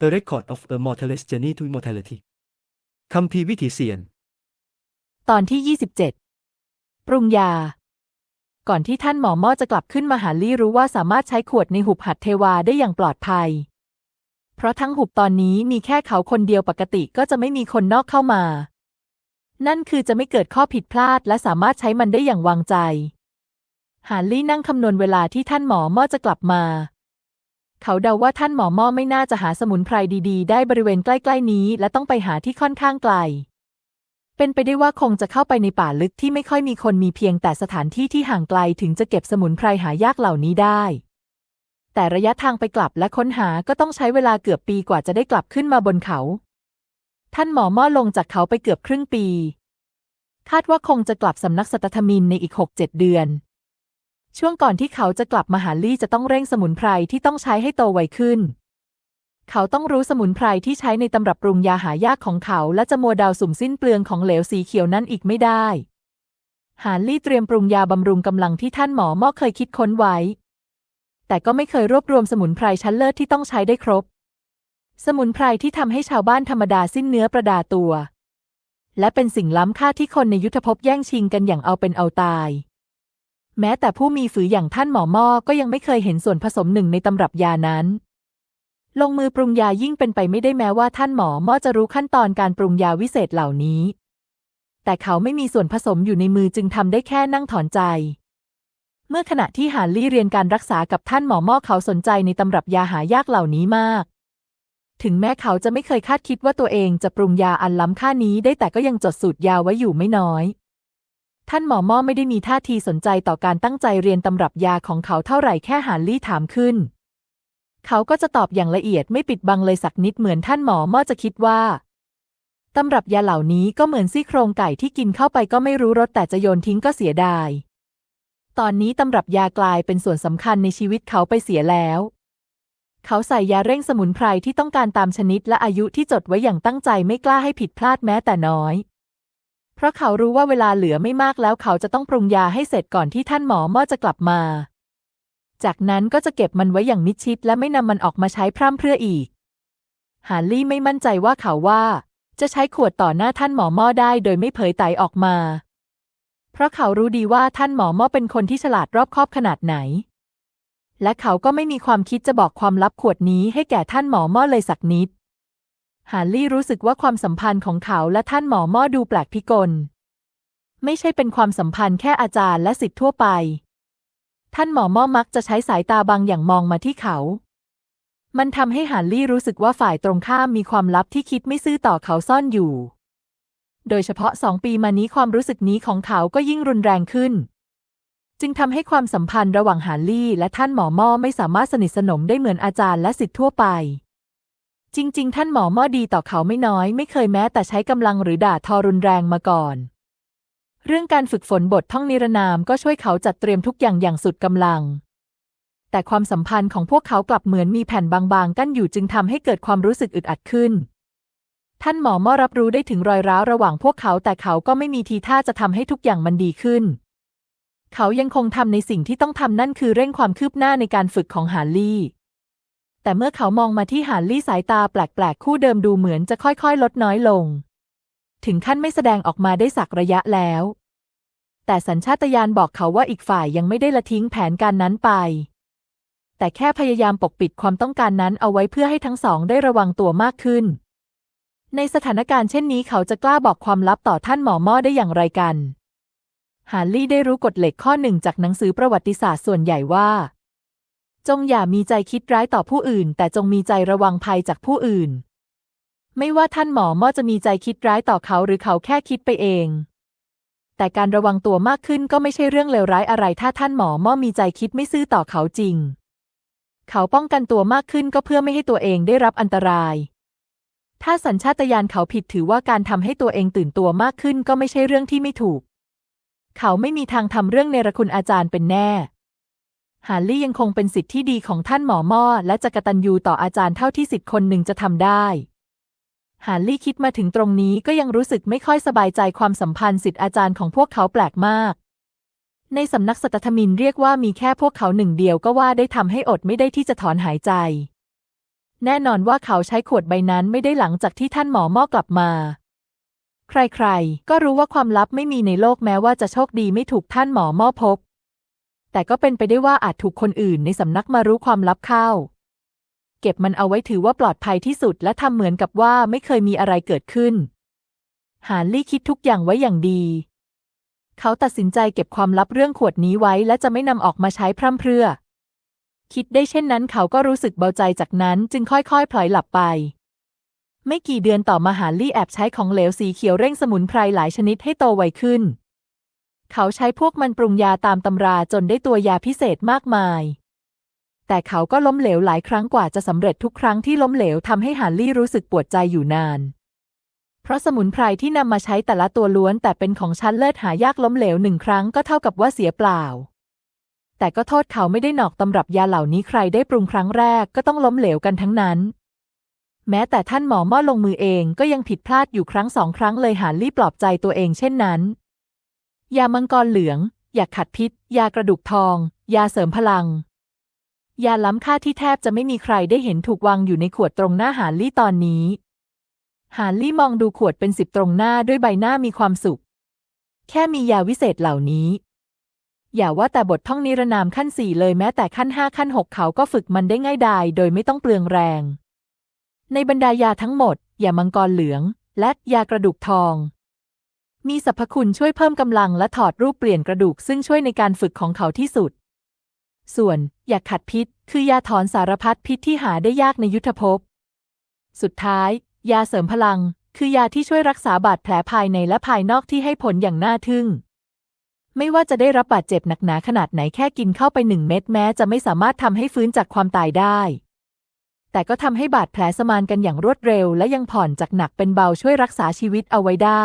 The Record of a Mortalist Journey to Immortality คัมภีวิถีเสียน ตอนที่ 27 ปรุงยา ก่อนที่ท่านหมอหม่อจะกลับขึ้นมาหาลี่รู้ว่าสามารถใช้ขวดในหุบหัดเทวาได้อย่างปลอดภัย เพราะทั้งหุบตอนนี้มีแค่เขาคนเดียวปกติก็จะไม่มีคนนอกเข้ามา นั่นคือจะไม่เกิดข้อผิดพลาดและสามารถใช้มันได้อย่างวางใจ หาลี่นั่งคำนวณเวลาที่ท่านหมอหม่อจะกลับมา เขาเดาว่าท่านหมอม่อไม่น่าจะหาสมุนไพรดีๆ ได้บริเวณใกล้ๆนี้ และต้องไปหาที่ค่อนข้างไกล เป็นไปได้ว่าคงจะเข้าไปในป่าลึกที่ไม่ค่อยมีคนมีเพียงแต่สถานที่ที่ห่างไกลถึงจะเก็บสมุนไพรหายากเหล่านี้ได้ แต่ระยะทางไปกลับและค้นหาก็ต้องใช้เวลาเกือบปีกว่าจะได้กลับขึ้นมาบนเขา ท่านหมอม่อลงจากเขาไปเกือบครึ่งปี คาดว่าคงจะกลับสำนักสัตธมินในอีกหกเจ็ดเดือน ช่วงก่อนที่เขาจะกลับมาหาลี่จะต้องเร่งสมุนไพรที่ต้องใช้ให้โตไวขึ้น เขาต้องรู้สมุนไพรที่ใช้ในตำรับปรุงยาหายากของเขาและจะมัวดาวสุ่มสิ้นเปลืองของเหลวสีเขียวนั้นอีกไม่ได้ หานลี่เตรียมปรุงยาบำรุงกำลังที่ท่านหมอมอเคยคิดค้นไว้ แต่ก็ไม่เคยรวบรวมสมุนไพรชั้นเลิศที่ต้องใช้ได้ครบ สมุนไพรที่ทำให้ชาวบ้านธรรมดาสิ้นเนื้อประดาตัว และเป็นสิ่งล้ำค่าที่คนในยุทธภพแย่งชิงกันอย่างเอาเป็นเอาตาย แม้แต่ผู้มีฝืออย่างท่านหมอม่อก็ยังไม่เคยเห็นส่วนผสมหนึ่งในตำรับยานั้น ลงมือปรุงยายิ่งเป็นไปไม่ได้แม้ว่าท่านหมอม่อจะรู้ขั้นตอนการปรุงยาวิเศษเหล่านี้ แต่เขาไม่มีส่วนผสมอยู่ในมือจึงทำได้แค่นั่งถอนใจ เมื่อขณะที่หานลี่เรียนการรักษากับท่านหมอม่อเขาสนใจในตำรับยาหายากเหล่านี้มากถึงแม้เขาจะไม่เคยคาดคิดว่าตัวเองจะปรุงยาอันล้ำค่านี้ได้แต่ก็ยังจดสูตรยาไว้อยู่ไม่น้อย ท่านหมอม่อไม่ได้มีท่าทีสนใจต่อการตั้งใจเรียนตำรับยาของเขาเท่าไหร่แค่หานลี่ถามขึ้น เขาก็จะตอบอย่างละเอียดไม่ปิดบังเลยสักนิดเหมือนท่านหมอม่อจะคิดว่าตำรับยาเหล่านี้ก็เหมือนซี่โครงไก่ที่กินเข้าไปก็ไม่รู้รสแต่จะโยนทิ้งก็เสียดาย ตอนนี้ตำรับยากลายเป็นส่วนสำคัญในชีวิตเขาไปเสียแล้ว เขาใส่ยาเร่งสมุนไพรที่ต้องการตามชนิดและอายุที่จดไว้อย่างตั้งใจไม่กล้าให้ผิดพลาดแม้แต่น้อย เพราะเขารู้ว่าเวลาเหลือไม่มากแล้วเขาจะต้องปรุงยาให้เสร็จก่อนที่ท่านหมอม่อจะกลับมา จากนั้นก็จะเก็บมันไว้อย่างมิดชิด และไม่นำมันออกมาใช้พร่ำเพรื่ออีกหาลี่ไม่มั่นใจว่าเขาว่า จะใช้ขวดต่อหน้าท่านหมอม่อได้โดยไม่เผยไตออกมา เพราะเขารู้ดีว่าท่านหมอม่อเป็นคนที่ฉลาดรอบคอบขนาดไหน และเขาก็ไม่มีความคิดจะบอกความลับขวดนี้ให้แก่ท่านหมอม่อเลยสักนิด หาลี่รู้สึกว่าความสัมพันธ์ของเขาและท่านหมอม่อดูแปลกพิกล ไม่ใช่เป็นความสัมพันธ์แค่อาจารย์และสิทธิ์ทั่วไป ท่านหมอม่อมักจะใช้สายตาบางอย่างมองมาที่เขา มันทำให้หานลี่รู้สึกว่าฝ่ายตรงข้ามมีความลับที่คิดไม่ซื่อต่อเขาซ่อนอยู่ โดยเฉพาะสองปีมานี้ความรู้สึกนี้ของเขาก็ยิ่งรุนแรงขึ้น จึงทำให้ความสัมพันธ์ระหว่างหานลี่และท่านหมอม่อไม่สามารถสนิทสนมได้เหมือนอาจารย์และสิทธิ์ทั่วไป จริง ๆ ท่านหมอม่อดีต่อเขาไม่น้อย ไม่เคยแม้แต่ใช้กำลังหรือด่าทอรุนแรงมาก่อน เรื่องการฝึกฝนบทท่องนิรนามก็ช่วยเขาจัดเตรียมทุกอย่างอย่างสุดกำลัง แต่ความสัมพันธ์ของพวกเขากลับเหมือนมีแผ่นบางๆ กั้นอยู่จึงทำให้เกิดความรู้สึกอึดอัดขึ้น ท่านหมอม่อรับรู้ได้ถึงรอยร้าวระหว่างพวกเขาแต่เขาก็ไม่มีทีท่าจะทำให้ทุกอย่างมันดีขึ้น เขายังคงทำในสิ่งที่ต้องทำนั่นคือเร่งความคืบหน้าในการฝึกของหาลี่ แต่เมื่อเขามองมาที่หาลี่สายตาแปลกๆ คู่เดิมดูเหมือนจะค่อยๆ ลดน้อยลง ถึงขั้นไม่แสดงออกมาได้สักระยะแล้ว แต่สัญชาตญาณบอกเขาว่าอีกฝ่ายยังไม่ได้ละทิ้งแผนการนั้นไป แต่แค่พยายามปกปิดความต้องการนั้นเอาไว้เพื่อให้ทั้งสองได้ระวังตัวมากขึ้น ในสถานการณ์เช่นนี้เขาจะกล้าบอกความลับต่อท่านหมอม่อได้อย่างไรกันฮาร์ลี่ได้รู้กฎเหล็กข้อหนึ่งจากหนังสือประวัติศาสตร์ส่วนใหญ่ว่า จงอย่ามีใจคิดร้ายต่อผู้อื่น แต่จงมีใจระวังภัยจากผู้อื่น ไม่ว่าท่านหมอม่อจะมีใจคิดร้ายต่อเขาหรือเขาแค่คิดไปเอง แต่การระวังตัวมากขึ้นก็ไม่ใช่เรื่องเลวร้ายอะไร ถ้าท่านหมอม่อมีใจคิดไม่ซื่อต่อเขาจริง เขาป้องกันตัวมากขึ้นก็เพื่อไม่ให้ตัวเองได้รับอันตราย ถ้าสัญชาตญาณเขาผิดถือว่าการทำให้ตัวเองตื่นตัวมากขึ้นก็ไม่ใช่เรื่องที่ไม่ถูก เขาไม่มีทางทำเรื่องเนรคุณอาจารย์เป็นแน่ ฮาร์ลี่ยังคงเป็นสิทธิ์ที่ดีของท่านหมอม่อและจะกตัญญูต่ออาจารย์เท่าที่สิทธิ์คนหนึ่งจะทำได้ฮาร์ลี่คิดมาถึงตรงนี้ก็ยังรู้สึกไม่ค่อยสบายใจความสัมพันธ์สิทธิ์อาจารย์ของพวกเขาแปลกมาก ในสำนักสัตธมินเรียกว่ามีแค่พวกเขาหนึ่งเดียวก็ว่าได้ทำให้อดไม่ได้ที่จะถอนหายใจ แน่นอนว่าเขาใช้ขวดใบนั้นไม่ได้หลังจากที่ท่านหมอหม้อกลับมา ใครๆ ก็รู้ว่าความลับไม่มีในโลกแม้ว่าจะโชคดีไม่ถูกท่านหมอหม้อพบ แต่ก็เป็นไปได้ว่าอาจถูกคนอื่นในสำนักมารู้ความลับเข้า เก็บมันเอาไว้ถือว่าปลอดภัยที่สุดและทำเหมือนกับว่าไม่เคยมีอะไรเกิดขึ้น หานลี่คิดทุกอย่างไว้อย่างดี เขาตัดสินใจเก็บความลับเรื่องขวดนี้ไว้และจะไม่นำออกมาใช้พร่ำเพรื่อ คิดได้เช่นนั้นเขาก็รู้สึกเบาใจจากนั้นจึงค่อยๆพลอยหลับไปไม่กี่เดือนต่อมาหาลี่แอบใช้ของเหลวสีเขียวเร่งสมุนไพรหลายชนิดให้โตไวขึ้น เขาใช้พวกมันปรุงยาตามตำราจนได้ตัวยาพิเศษมากมาย แต่เขาก็ล้มเหลวหลายครั้งกว่าจะสำเร็จทุกครั้งที่ล้มเหลวทำให้หาลี่รู้สึกปวดใจอยู่นาน เพราะสมุนไพรที่นำมาใช้แต่ละตัวล้วน แต่เป็นของชั้นเลิศหายากล้มเหลวหนึ่งครั้งก็เท่ากับว่าเสียเปล่า แต่ก็โทษเขาไม่ได้หนอกตำรับยาเหล่านี้ใครได้ปรุงครั้งแรกก็ต้องล้มเหลวกันทั้งนั้นแม้แต่ท่านหมอม่อลงมือเองก็ยังผิดพลาดอยู่ครั้งสองครั้งเลยหาลี่ปลอบใจตัวเองเช่นนั้น ยามังกรเหลือง ยาขัดพิษ ยากระดูกทอง ยาเสริมพลัง ยาล้ำค่าที่แทบจะไม่มีใครได้เห็นถูกวางอยู่ในขวดตรงหน้าหาลี่ตอนนี้ หาลี่มองดูขวดเป็นสิบตรงหน้าด้วยใบหน้ามีความสุข แค่มียาวิเศษเหล่านี้ อย่าว่าแต่บทท่องนิรนามขั้นสี่เลยแม้แต่ขั้นห้าขั้นหกเขาก็ฝึกมันได้ง่ายดายโดยไม่ต้องเปลืองแรง ในบรรดายาทั้งหมดยามังกรเหลือง และยากระดูกทอง มีสรรพคุณช่วยเพิ่มกำลังและถอดรูปเปลี่ยนกระดูกซึ่งช่วยในการฝึกของเขาที่สุด ส่วนยาขัดพิษ คือยาถอนสารพัดพิษที่หาได้ยากในยุทธภพ สุดท้าย ยาเสริมพลัง คือยาที่ช่วยรักษาบาดแผลภายในและภายนอกที่ให้ผลอย่างน่าทึ่ง ไม่ว่าจะได้รับบาดเจ็บหนักหนาขนาดไหนแค่กินเข้าไปหนึ่งเม็ดแม้จะไม่สามารถทำให้ฟื้นจากความตายได้แต่ก็ทำให้บาดแผลสมานกันอย่างรวดเร็ว และยังผ่อนจากหนักเป็นเบาช่วยรักษาชีวิตเอาไว้ได้